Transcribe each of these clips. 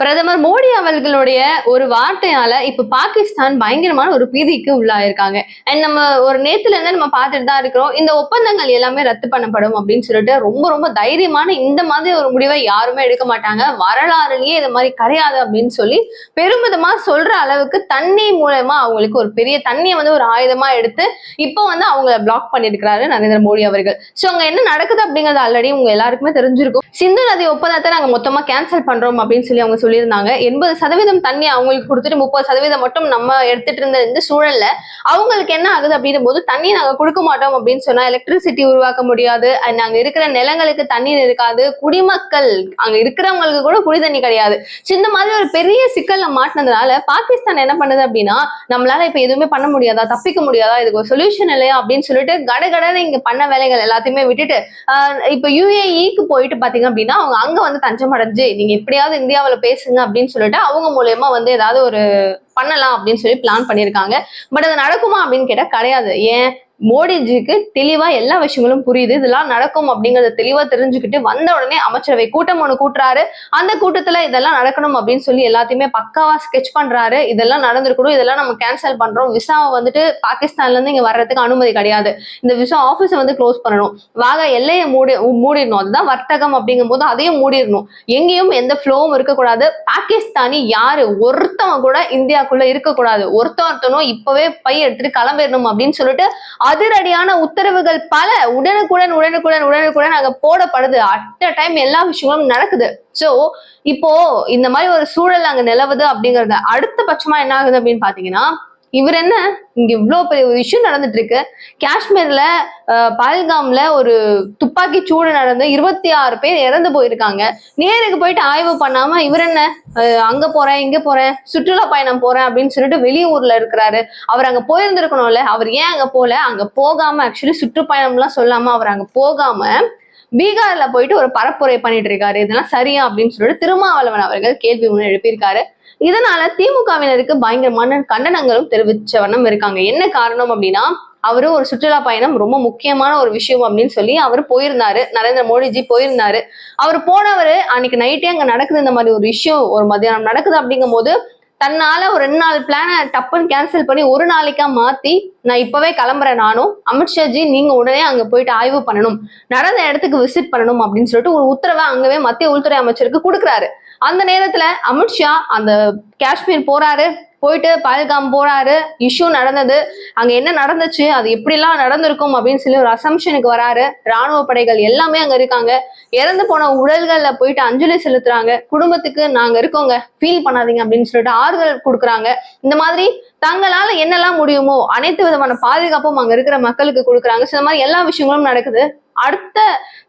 பிரதமர் மோடி அவர்களுடைய ஒரு வார்த்தையால இப்ப பாகிஸ்தான் பயங்கரமான ஒரு பீதிக்கு உள்ளாயிருக்காங்க. அண்ட் நம்ம ஒரு நேத்துல இருந்து நம்ம பார்த்துட்டு தான் இருக்கிறோம். இந்த ஒப்பந்தங்கள் எல்லாமே ரத்து பண்ணப்படும் அப்படின்னு சொல்லிட்டு ரொம்ப ரொம்ப தைரியமான இந்த மாதிரி ஒரு முடிவை யாருமே எடுக்க மாட்டாங்க. வரலாறுலயே இது மாதிரி கிடையாது அப்படின்னு சொல்லி பெருமிதமா சொல்ற அளவுக்கு தண்ணி மூலமா அவங்களுக்கு ஒரு பெரிய தண்ணியை வந்து ஒரு ஆயுதமா எடுத்து இப்போ வந்து அவங்கள பிளாக் பண்ணிருக்கிறாரு நரேந்திர மோடி அவர்கள். சோ அங்க என்ன நடக்குது அப்படிங்கறது ஆல்ரெடி உங்க எல்லாருக்குமே தெரிஞ்சிருக்கும். சிந்து நதி ஒப்பந்தத்தை நாங்க மொத்தமா கேன்சல் பண்றோம் அப்படின்னு சொல்லி அவங்க சொல்லியிருந்தாங்க. எண்பது சதவீதம் தண்ணி அவங்களுக்கு கொடுத்துட்டு முப்பது சதவீதம் மட்டும் நம்ம எடுத்துட்டு இருந்த இந்த சூழல்ல அவங்களுக்கு என்ன ஆகுது அப்படின்னும் போது தண்ணி நாங்க கொடுக்க மாட்டோம் அப்படின்னு சொன்னா எலக்ட்ரிசிட்டி உருவாக்க முடியாது. அண்ட் அங்க இருக்கிற நிலங்களுக்கு தண்ணீர் இருக்காது. குடிமக்கள் அங்க இருக்கிறவங்களுக்கு கூட குடி தண்ணி கிடையாது. இந்த மாதிரி ஒரு பெரிய சிக்கல்ல மாட்டினதுனால பாகிஸ்தான் என்ன பண்ணுது அப்படின்னா நம்மளால இப்ப எதுவுமே பண்ண முடியாதா தப்பிக்க முடியாதா இதுக்கு ஒரு சொல்யூஷன் இல்லையா அப்படின்னு சொல்லிட்டு கடகடன்னு இங்க பண்ண வேலைகள் எல்லாத்தையுமே விட்டுட்டு ஆஹ் இப்ப யுஏஇக்கு போயிட்டு பாத்தீங்க அப்படின்னா அவங்க அங்க வந்து தஞ்சம் அடைஞ்சு நீங்க எப்படியாவது இந்தியாவுல பேசுங்க அப்படின்னு சொல்லிட்டு அவங்க மூலியமா வந்து ஏதாவது ஒரு பண்ணலாம் அப்படின்னு சொல்லி பிளான் பண்ணியிருக்காங்க. பட் அது நடக்குமா அப்படின்னு கேட்டால் கிடையாது. ஏன்? மோடிஜிக்கு தெளிவா எல்லா விஷயங்களும் புரியுது. இதெல்லாம் நடக்கும் அப்படிங்கறத தெளிவா தெரிஞ்சுக்கிட்டு வந்த உடனே அமைச்சரவை கூட்டம் ஒண்ணு கூட்டுறாரு. அந்த கூட்டத்துல இதெல்லாம் நடக்கணும் அப்படின்னு சொல்லி எல்லாத்தையுமே பக்காவா ஸ்கெச் பண்றாரு. இதெல்லாம் நடந்திருக்கணும். இதெல்லாம் நம்ம கேன்சல் பண்றோம். விசாவை வந்துட்டு பாகிஸ்தான்ல இருந்து இங்க வர்றதுக்கு அனுமதி கிடையாது. இந்த விசா ஆபீஸை வந்து க்ளோஸ் பண்ணணும். வாக எல்லையை மூடி மூடிடணும். அதுதான் வர்த்தகம் அப்படிங்கும் போது அதையும் மூடிடணும். எங்கேயும் எந்த ஃப்ளோவும் இருக்கக்கூடாது. பாகிஸ்தானி யாரு? ஒருத்தவங்க கூட இந்தியாக்குள்ள இருக்கக்கூடாது. ஒருத்த ஒருத்தனும் இப்பவே பை எடுத்துட்டு கிளம்பிடணும் அப்படின்னு சொல்லிட்டு அதிரடியான உத்தரவுகள் பல உடனுக்குடன் உடனுக்குடன் உடனுக்குடன் அங்க போடப்படுது. அட் அ டைம் எல்லா விஷயங்களும் நடக்குது. சோ இப்போ இந்த மாதிரி ஒரு சூழல் அங்க நிலவுது அப்படிங்கறத அடுத்த பட்சமா என்ன ஆகுது அப்படின்னு பாத்தீங்கன்னா இவர் என்ன? இங்க இவ்வளவு பெரிய ஒரு இஷ்யூ நடந்துட்டு இருக்கு காஷ்மீர்ல பஹல்காம்ல ஒரு துப்பாக்கி சூடு நடந்து இருபத்தி ஆறு பேர் இறந்து போயிருக்காங்க. நேருக்கு போயிட்டு ஆய்வு பண்ணாம இவர் என்ன? அங்க போறேன் இங்க போறேன் சுற்றுலா பயணம் போறேன் அப்படின்னு சொல்லிட்டு வெளியூர்ல இருக்கிறாரு. அவர் அங்க போயிருந்திருக்கணும்ல. அவர் ஏன் அங்க போல? அங்க போகாம ஆக்சுவலி சுற்றுப்பயணம் எல்லாம் சொல்லாம அவர் அங்க போகாம பீகார்ல போயிட்டு ஒரு பரப்புரை பண்ணிட்டு இருக்காரு. இதெல்லாம் சரியா அப்படின்னு சொல்லிட்டு திருமாவளவன் அவர்கள் கேள்வி ஒன்று எழுப்பியிருக்காரு. இதனால திமுகவினருக்கு பயங்கரமான கண்டனங்களும் தெரிவிச்ச வண்ணம் இருக்காங்க. என்ன காரணம் அப்படின்னா அவரு ஒரு சுற்றுலா பயணம் ரொம்ப முக்கியமான ஒரு விஷயம் அப்படின்னு சொல்லி அவர் போயிருந்தாரு. நரேந்திர மோடிஜி போயிருந்தாரு. அவர் போனவர் அன்னைக்கு நைட்டே அங்க நடக்குது இந்த மாதிரி ஒரு விஷயம் ஒரு மத்தியானம் நடக்குது அப்படிங்கும் போது தன்னால ஒரு ரெண்டு நாள் பிளானை டப்புன்னு கேன்சல் பண்ணி ஒரு நாளைக்கா மாத்தி நான் இப்பவே கிளம்புறேன் நானும் அமித்ஷாஜி நீங்க உடனே அங்க போயிட்டு ஆய்வு பண்ணணும் நடந்த இடத்துக்கு விசிட் பண்ணணும் அப்படின்னு சொல்லிட்டு ஒரு உத்தரவை அங்கவே மத்திய உள்துறை அமைச்சருக்கு கொடுக்குறாரு. அந்த நேரத்துல அமித்ஷா அந்த காஷ்மீர் போறாரு போயிட்டு பஹல்காம் போறாரு இஷ்யூ நடந்தது. அங்க என்ன நடந்துச்சு அது எப்படிலாம் நடந்திருக்கும் அப்படின்னு சொல்லி ஒரு அசம்ஷனுக்கு வராரு. ராணுவ படைகள் எல்லாமே அங்க இருக்காங்க. இறந்து போன உடல்கள்ல போயிட்டு அஞ்சலி செலுத்துறாங்க. குடும்பத்துக்கு நாங்க இருக்கோங்க ஃபீல் பண்ணாதீங்க அப்படின்னு சொல்லிட்டு ஆறுதல் கொடுக்குறாங்க. இந்த மாதிரி தங்களால என்னெல்லாம் முடியுமோ அனைத்து விதமான பாதுகாப்பும் அங்க இருக்கிற மக்களுக்கு கொடுக்குறாங்க. சில இந்த மாதிரி எல்லா விஷயங்களும் நடக்குது. அடுத்த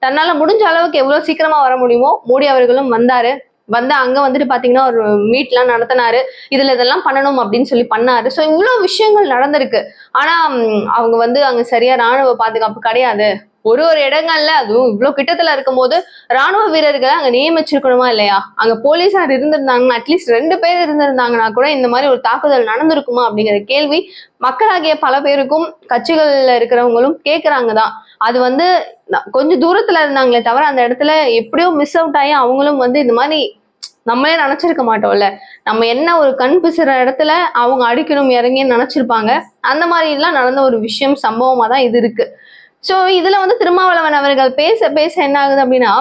தன்னால முடிஞ்ச அளவுக்கு எவ்வளவு சீக்கிரமா வர முடியுமோ மோடி அவர்களும் வந்தாரு. வந்து அங்க வந்துட்டு பாத்தீங்கன்னா ஒரு மீட்லாம் நடத்தினாரு. இதுல இதெல்லாம் பண்ணணும் அப்படின்னு சொல்லி பண்ணாரு. சோ இவ்வளவு விஷயங்கள் நடந்திருக்கு. ஆனா அவங்க வந்து அங்க சரியா ராணுவ பாதுகாப்பு கிடையாது. ஒரு ஒரு இடங்கள்ல அதுவும் இவ்வளவு கிட்டத்துல இருக்கும்போது ராணுவ வீரர்களை அங்க நியமிச்சிருக்கணுமா இல்லையா? அங்க போலீசார் இருந்திருந்தாங்கன்னா அட்லீஸ்ட் ரெண்டு பேர் இருந்திருந்தாங்கன்னா கூட இந்த மாதிரி ஒரு தாக்குதல் நடந்திருக்குமா அப்படிங்கிற கேள்வி மக்களாகிய பல பேருக்கும் கட்சிகள்ல இருக்கிறவங்களும் கேக்குறாங்க தான். அது வந்து கொஞ்சம் தூரத்துல இருந்தாங்களே தவிர அந்த இடத்துல எப்படியோ மிஸ் அவுட் ஆகி அவங்களும் வந்து இந்த மாதிரி நம்மளே நினைச்சிருக்க மாட்டோம்ல. நம்ம என்ன ஒரு கண் பிசுற இடத்துல அவங்க அடிக்கணும் இறங்கின்னு நினைச்சிருப்பாங்க. அந்த மாதிரி எல்லாம் நடந்த ஒரு விஷயம் சம்பவமா தான் இது இருக்கு. சோ இதுல வந்து திருமாவளவன் அவர்கள் பேச பேச என்ன ஆகுது அப்படின்னா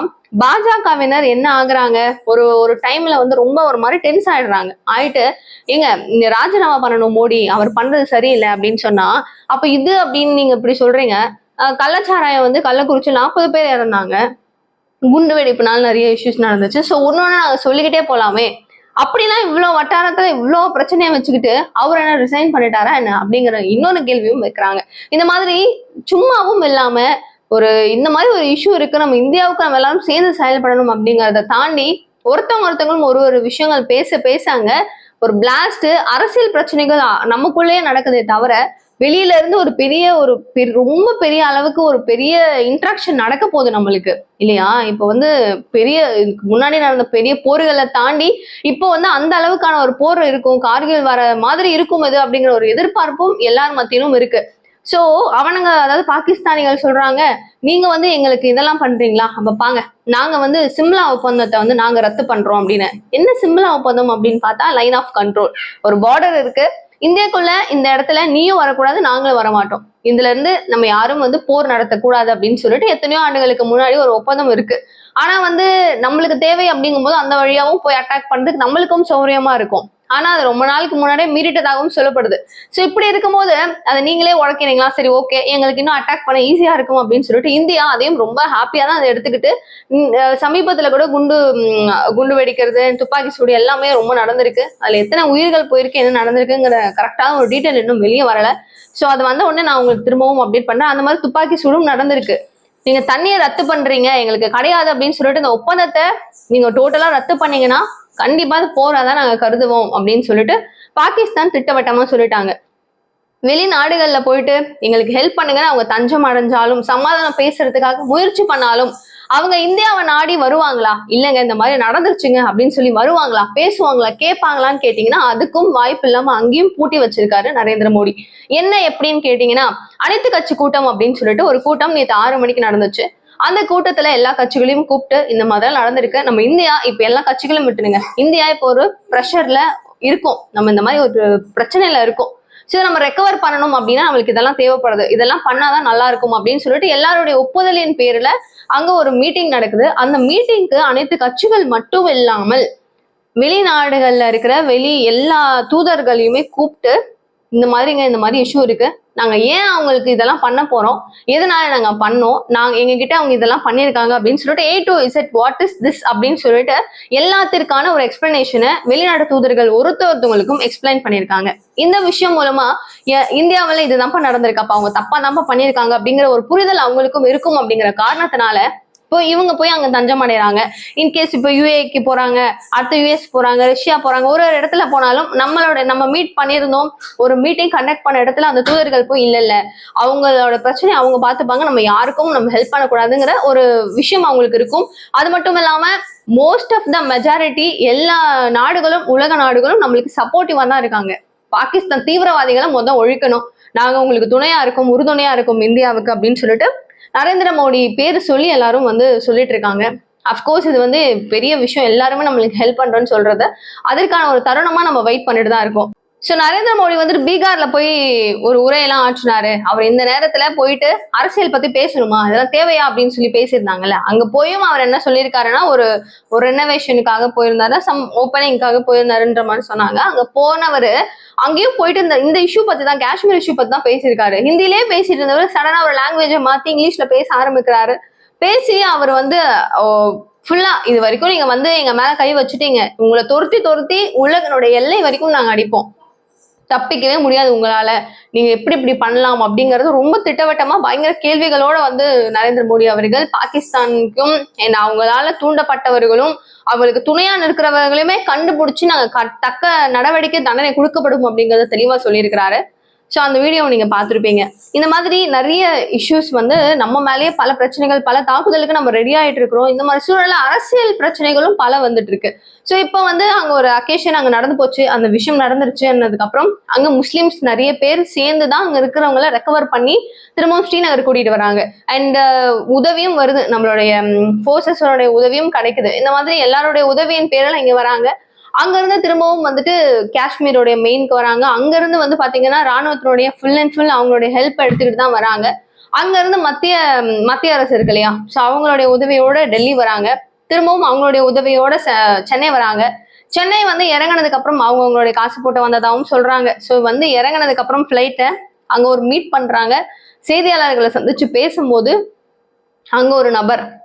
பாஜகவினர் என்ன ஆகுறாங்க? ஒரு ஒரு டைம்ல வந்து ரொம்ப ஒரு மாதிரி டென்ஸ் ஆயிடுறாங்க. ஆயிட்டு ஏங்க இந்த ராஜினாமா பண்ணணும் மோடி அவர் பண்றது சரியில்லை அப்படின்னு சொன்னா அப்ப இது அப்படின்னு நீங்க இப்படி சொல்றீங்க. கள்ளச்சாராயம் வந்து கள்ளக்குறிச்சி நாற்பது பேர் இறந்தாங்க. குண்டு வெடிப்புனால நிறைய இஷ்யூஸ் நடந்துச்சு. ஸோ ஒன்னொன்னு நாங்கள் சொல்லிக்கிட்டே போலாமே. அப்படிலாம் இவ்வளோ வட்டாரத்துல இவ்வளோ பிரச்சனையை வச்சுக்கிட்டு அவர் என்ன ரிசைன் பண்ணிட்டாரா என்ன அப்படிங்கிற இன்னொரு கேள்வியும் வைக்கிறாங்க. இந்த மாதிரி சும்மாவும் இல்லாம ஒரு இந்த மாதிரி ஒரு இஷ்யூ இருக்கு. நம்ம இந்தியாவுக்கு நம்ம எல்லாரும் சேர்ந்து செயல்படணும் அப்படிங்கிறத தாண்டி ஒருத்தவங்க ஒருத்தவங்களும் ஒரு ஒரு விஷயங்கள் பேச பேசாங்க ஒரு பிளாஸ்ட் அரசியல் பிரச்சனைகள் நமக்குள்ளேயே நடக்குதே தவிர வெளியில இருந்து ஒரு பெரிய ஒரு ரொம்ப பெரிய அளவுக்கு ஒரு பெரிய இன்ட்ராக்ஷன் நடக்க போகுது நம்மளுக்கு. இல்லையா? இப்போ வந்து பெரிய முன்னாடி நடந்த பெரிய போர்களை தாண்டி இப்போ வந்து அந்த அளவுக்கான ஒரு போர் இருக்கும் கார்கில் வர மாதிரி இருக்கும் இது அப்படிங்கிற ஒரு எதிர்பார்ப்பும் எல்லார் மத்தியிலும் இருக்கு. சோ அவனுங்க அதாவது பாகிஸ்தானிகள் சொல்றாங்க நீங்க வந்து எங்களுக்கு இதெல்லாம் பண்றீங்களா? அப்ப பாங்க நாங்க வந்து சிம்லா ஒப்பந்தத்தை வந்து நாங்க ரத்து பண்றோம் அப்படின்னு. என்ன சிம்லா ஒப்பந்தம் அப்படின்னு பார்த்தா லைன் ஆஃப் கண்ட்ரோல் ஒரு பார்டர் இருக்கு. இந்தியாக்குள்ள இந்த இடத்துல நீயும் வரக்கூடாது நாங்களும் வரமாட்டோம். இதுல இருந்து நம்ம யாரும் வந்து போர் நடத்தக்கூடாது அப்படின்னு சொல்லிட்டு எத்தனையோ ஆண்டுகளுக்கு முன்னாடி ஒரு ஒப்பந்தம் இருக்கு. ஆனா வந்து நம்மளுக்கு தேவை அப்படிங்கும்போது அந்த வழியாவும் போய் அட்டாக் பண்றதுக்கு நம்மளுக்கும் சௌரியமா இருக்கும். ஆனா அது ரொம்ப நாளுக்கு முன்னாடியே மீறிட்டதாகவும் சொல்லப்படுது. ஸோ இப்படி இருக்கும்போது அதை நீங்களே உடைக்கிறீங்களா? சரி ஓகே எங்களுக்கு இன்னும் அட்டாக் பண்ண ஈஸியா இருக்கும் அப்படின்னு சொல்லிட்டு இந்தியா அதையும் ரொம்ப ஹாப்பியா தான் அதை எடுத்துக்கிட்டு சமீபத்தில் சமீபத்துல கூட குண்டு குண்டு வெடிக்கிறது துப்பாக்கி சூடு எல்லாமே ரொம்ப நடந்திருக்கு. அதுல எத்தனை உயிர்கள் போயிருக்கு என்ன நடந்திருக்குங்கிற கரெக்டான ஒரு டீட்டெயில் இன்னும் வெளியே வரல. ஸோ அது வந்த உடனே நான் உங்களுக்கு திரும்பவும் அப்டேட் பண்றேன். அந்த மாதிரி துப்பாக்கி சூடும் நடந்திருக்கு. நீங்க தண்ணியை ரத்து பண்றீங்க எங்களுக்கு கிடையாது அப்படின்னு சொல்லிட்டு இந்த ஒப்பந்தத்தை நீங்க டோட்டலா ரத்து பண்ணீங்கன்னா கண்டிப்பா அது போராதான் நாங்க கருதுவோம் அப்படின்னு சொல்லிட்டு பாகிஸ்தான் திட்டவட்டமா சொல்லிட்டாங்க. வெளிநாடுகள்ல போயிட்டு எங்களுக்கு ஹெல்ப் பண்ணுங்கன்னு அவங்க தஞ்சம் அடைஞ்சாலும் சமாதானம் பேசுறதுக்காக முயற்சி பண்ணாலும் அவங்க இந்தியாவை நாடி வருவாங்களா? இல்லைங்க இந்த மாதிரி நடந்துருச்சுங்க அப்படின்னு சொல்லி வருவாங்களா? பேசுவாங்களா? கேட்பாங்களான்னு கேட்டீங்கன்னா அதுக்கும் வாய்ப்பு இல்லாம அங்கேயும் பூட்டி வச்சிருக்காரு நரேந்திர மோடி. என்ன எப்படின்னு கேட்டீங்கன்னா அனைத்து கட்சி கூட்டம் அப்படின்னு சொல்லிட்டு ஒரு கூட்டம் நேற்று ஆறு மணிக்கு நடந்துச்சு. அந்த கூட்டத்துல எல்லா கட்சிகளையும் கூப்பிட்டு இந்த மாதிரி நடந்திருக்கு. நம்ம இந்தியா இப்ப எல்லா கட்சிகளும் விட்டுருங்க இந்தியா இப்போ ஒரு ப்ரெஷர்ல இருக்கும். நம்ம இந்த மாதிரி ஒரு பிரச்சனையில இருக்கும். சரி நம்ம ரெக்கவர் பண்ணணும் அப்படின்னா நம்மளுக்கு இதெல்லாம் தேவைப்படுது. இதெல்லாம் பண்ணாதான் நல்லா இருக்கும் அப்படின்னு சொல்லிட்டு எல்லாருடைய ஒப்புதலின் பேர்ல அங்க ஒரு மீட்டிங் நடக்குது. அந்த மீட்டிங்க்கு அனைத்து கட்சிகள் மட்டும் இல்லாமல் வெளிநாடுகள்ல இருக்கிற வெளி எல்லா தூதர்களையுமே கூப்பிட்டு இந்த மாதிரிங்க இந்த மாதிரி இஷ்யூ இருக்கு. நாங்க ஏன் அவங்களுக்கு இதெல்லாம் பண்ண போறோம்? எதனால நாங்க பண்ணோம்? நாங்க எங்ககிட்ட அவங்க இதெல்லாம் பண்ணியிருக்காங்க அப்படின்னு சொல்லிட்டு A to Z what is this அப்படின்னு சொல்லிட்டு எல்லாத்திற்கான ஒரு எக்ஸ்பிளனேஷனை வெளிநாட்டு தூதர்கள் ஒருத்தொருத்தவங்களுக்கும் எக்ஸ்பிளைன் பண்ணியிருக்காங்க. இந்த விஷயம் மூலமா இந்தியாவில் இதுதான்ப்பா நடந்திருக்கப்பா அவங்க தப்பா தான்ப்பா பண்ணியிருக்காங்க அப்படிங்கிற ஒரு புரிதல் அவங்களுக்கும் இருக்கும் அப்படிங்கிற காரணத்தினால இப்போ இவங்க போய் அங்க தஞ்சம் அடைறாங்க. இன்கேஸ் இப்போ யூஏக்கு போறாங்க அடுத்து யூஎஸ் போறாங்க ரஷ்யா போறாங்க ஒரு ஒரு இடத்துல போனாலும் நம்மளோட நம்ம மீட் பண்ணியிருந்தோம். ஒரு மீட்டிங் கண்டக்ட் பண்ண இடத்துல அந்த தூதர்கள் போய் இல்ல இல்ல. அவங்களோட பிரச்சனை அவங்க பார்த்துப்பாங்க. நம்ம யாருக்கும் நம்ம ஹெல்ப் பண்ணக்கூடாதுங்கிற ஒரு விஷயம் அவங்களுக்கு இருக்கும். அது மட்டும் இல்லாம மோஸ்ட் ஆஃப் த மெஜாரிட்டி எல்லா நாடுகளும் உலக நாடுகளும் நம்மளுக்கு சப்போர்ட்டிவா தான் இருக்காங்க. பாகிஸ்தான் தீவிரவாதிகளை மொதல் ஒழிக்கணும். நாங்க உங்களுக்கு துணையா இருக்கோம் உறுதுணையா இருக்கோம் இந்தியாவுக்கு அப்படின்னு சொல்லிட்டு நரேந்திர மோடி பேர் சொல்லி எல்லாரும் வந்து சொல்லிட்டு இருக்காங்க. அஃப்கோர்ஸ் இது வந்து பெரிய விஷயம். எல்லாருமே நம்மளுக்கு ஹெல்ப் பண்றோம்னு சொல்றத அதற்கான ஒரு தருணமா நம்ம வெயிட் பண்ணிட்டு தான் இருக்கோம். ஸோ நரேந்திர மோடி வந்துட்டு பீகார்ல போய் ஒரு உரையெல்லாம் ஆற்றினாரு. அவர் இந்த நேரத்துல போயிட்டு அரசியல் பத்தி பேசணுமா? இதெல்லாம் தேவையா அப்படின்னு சொல்லி பேசியிருந்தாங்கல்ல. அங்க போயும் அவர் என்ன சொல்லியிருக்காருன்னா ஒரு ஒரு ரெனோவேஷனுக்காக போயிருந்தாரு சம் ஓப்பனிங்காக போயிருந்தாருன்ற மாதிரி சொன்னாங்க. அங்க போனவர் அங்கேயும் போயிட்டு இந்த இந்த இஷ்யூ பத்தி தான் காஷ்மீர் இஷ்யூ பத்தி தான் பேசியிருக்காரு. ஹிந்திலேயே பேசிட்டு இருந்தவர் சடனா ஒரு லாங்குவேஜை மாத்தி இங்கிலீஷ்ல பேச ஆரம்பிக்கிறாரு. பேசி அவர் வந்து ஃபுல்லா இது வரைக்கும் நீங்க வந்து எங்க மேல கை வச்சுட்டீங்க. உங்களை துரத்தி துரத்தி உலகனுடைய எல்லை வரைக்கும் நாங்க அடிப்போம். தப்பிக்கவே முடியாது உங்களால. நீங்க எப்படி இப்படி பண்ணலாம் அப்படிங்கறது ரொம்ப திட்டவட்டமா பயங்கர கேள்விகளோட வந்து நரேந்திர மோடி அவர்கள் பாகிஸ்தானுக்கும் அவங்களால தூண்டப்பட்டவர்களும் அவங்களுக்கு துணையா நிற்கிறவர்களுமே கண்டுபிடிச்சு நாங்க க- தக்க நடவடிக்கை தண்டனை கொடுக்கப்படும் அப்படிங்கறத தெளிவா சொல்லியிருக்கிறாரு. ஸோ அந்த வீடியோ நீங்க பார்த்துருப்பீங்க. இந்த மாதிரி நிறைய இஷ்யூஸ் வந்து நம்ம மேலேயே பல பிரச்சனைகள் பல தாக்குதலுக்கு நம்ம ரெடி ஆயிட்டு இருக்கிறோம் இந்த மாதிரி சூழலில் அரசியல் பிரச்சனைகளும் பல வந்துட்டு இருக்கு ஸோ இப்போ வந்து அங்கே ஒரு அக்கேஷன் அங்கே நடந்து போச்சு. அந்த விஷயம் நடந்துருச்சுன்னதுக்கு அங்கே முஸ்லீம்ஸ் நிறைய பேர் சேர்ந்து தான் அங்கே இருக்கிறவங்கள ரெக்கவர் பண்ணி திரும்பவும் ஸ்ரீநகர் கூட்டிகிட்டு வராங்க. அண்ட் uh, உதவியும் வருது. நம்மளுடைய ஃபோர்ஸஸோடைய உதவியும் கிடைக்குது. இந்த மாதிரி எல்லாருடைய உதவியின் பேரில் இங்கே வராங்க. அங்க இருந்து திரும்பவும் வந்துட்டு காஷ்மீரோடைய மெயினுக்கு வராங்க. அங்க இருந்து வந்து பாத்தீங்கன்னா ராணுவத்தினுடைய ஃபுல் அண்ட் ஃபுல் அவங்களுடைய ஹெல்ப் எடுத்துக்கிட்டு தான் வராங்க. அங்க இருந்து மத்திய மத்திய அரசு இருக்கு இல்லையா? ஸோ அவங்களுடைய உதவியோட டெல்லி வராங்க. திரும்பவும் அவங்களுடைய உதவியோட ச- சென்னை வராங்க. சென்னை வந்து இறங்கினதுக்கு அப்புறம் அவங்க அவங்களுடைய காசு போட்டு வந்ததாகவும் சொல்றாங்க. ஸோ வந்து இறங்கினதுக்கு அப்புறம் ஃபிளைட்டை அங்க ஒரு மீட் பண்றாங்க. செய்தியாளர்களை சந்திச்சு பேசும்போது அங்க ஒரு நபர்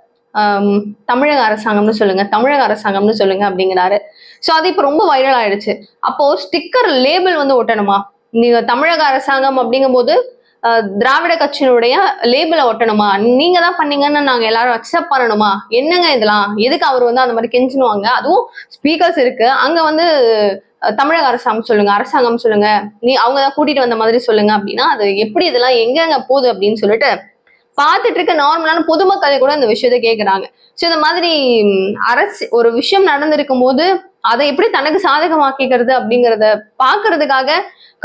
தமிழக அரசாங்கம்னு சொல்லுங்க தமிழக அரசாங்கம்னு சொல்லுங்க அப்படிங்கிறாரு. ஸோ அது இப்போ ரொம்ப வைரல் ஆயிடுச்சு. அப்போ ஸ்டிக்கர் லேபிள் வந்து ஒட்டணுமா? நீங்க தமிழக அரசாங்கம் அப்படிங்கும்போது போது திராவிட கட்சியினுடைய லேபிளை ஒட்டணுமா? நீங்க தான் பண்ணீங்கன்னு நாங்க எல்லாரும் அக்செப்ட் பண்ணணுமா? என்னங்க இதெல்லாம்? எதுக்கு அவர் வந்து அந்த மாதிரி கெஞ்சினுவாங்க? அதுவும் ஸ்பீக்கர்ஸ் இருக்கு. அங்க வந்து தமிழக அரசாங்கம் சொல்லுங்க அரசாங்கம் சொல்லுங்க. நீ அவங்க தான் கூட்டிட்டு வந்த மாதிரி சொல்லுங்க அப்படின்னா அது எப்படி இதெல்லாம் எங்கெங்க போகுது அப்படின்னு சொல்லிட்டு பார்த்துட்டு இருக்க நார்மலான பொதுமக்களை கூட இந்த விஷயத்த கேட்குறாங்க ஸோ இந்த மாதிரி அரசு ஒரு விஷயம் நடந்திருக்கும் போது அதை எப்படி தனக்கு சாதகமாக்கிக்கிறது அப்படிங்கிறத பாக்குறதுக்காக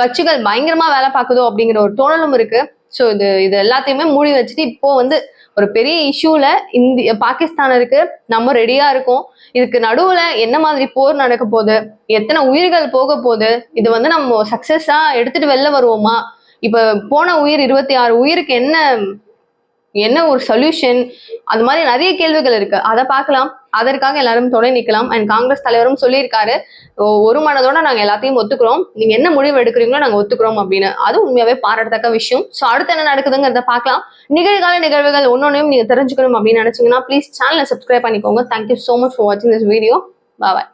கட்சிகள் பயங்கரமா வேலை பார்க்குதோ அப்படிங்கிற ஒரு தோணலும் இருக்கு. ஸோ இது இது எல்லாத்தையுமே மூடி வச்சுட்டு இப்போ வந்து ஒரு பெரிய இஷ்யூல இந்திய பாகிஸ்தானருக்கு நம்ம ரெடியா இருக்கோம். இதுக்கு நடுவுல என்ன மாதிரி போர் நடக்க போகுது? எத்தனை உயிர்கள் போக போகுது? இது வந்து நம்ம சக்சஸா எடுத்துட்டு வெளில வருவோமா? இப்ப போன உயிர் இருபத்தி ஆறு உயிருக்கு என்ன என்ன ஒரு சொல்யூஷன் அது மாதிரி நிறைய கேள்விகள் இருக்கு. அதை பார்க்கலாம். அதற்காக எல்லாரும் துணை நிற்கலாம் அண்ட் காங்கிரஸ் தலைவரும் சொல்லியிருக்காரு. ஒரு மனதோட நாங்க எல்லாத்தையும் ஒத்துக்கிறோம். நீங்க என்ன முடிவு எடுக்கிறீங்களோ நாங்க ஒத்துக்கிறோம் அப்படின்னு. அது உண்மையாவே பாராட்டத்தக்க விஷயம். ஸோ அடுத்து என்ன நடக்குதுங்கிறத பார்க்கலாம். நிகழ்கால நிகழ்வுகள் ஒன்னொன்னையும் நீங்க தெரிஞ்சுக்கணும் அப்படின்னு நினைச்சீங்கன்னா ப்ளீஸ் சேனலை சப்ஸ்கிரைப் பண்ணிக்கோங்க. Thank you so much for வாட்சிங் திஸ் வீடியோ பாய்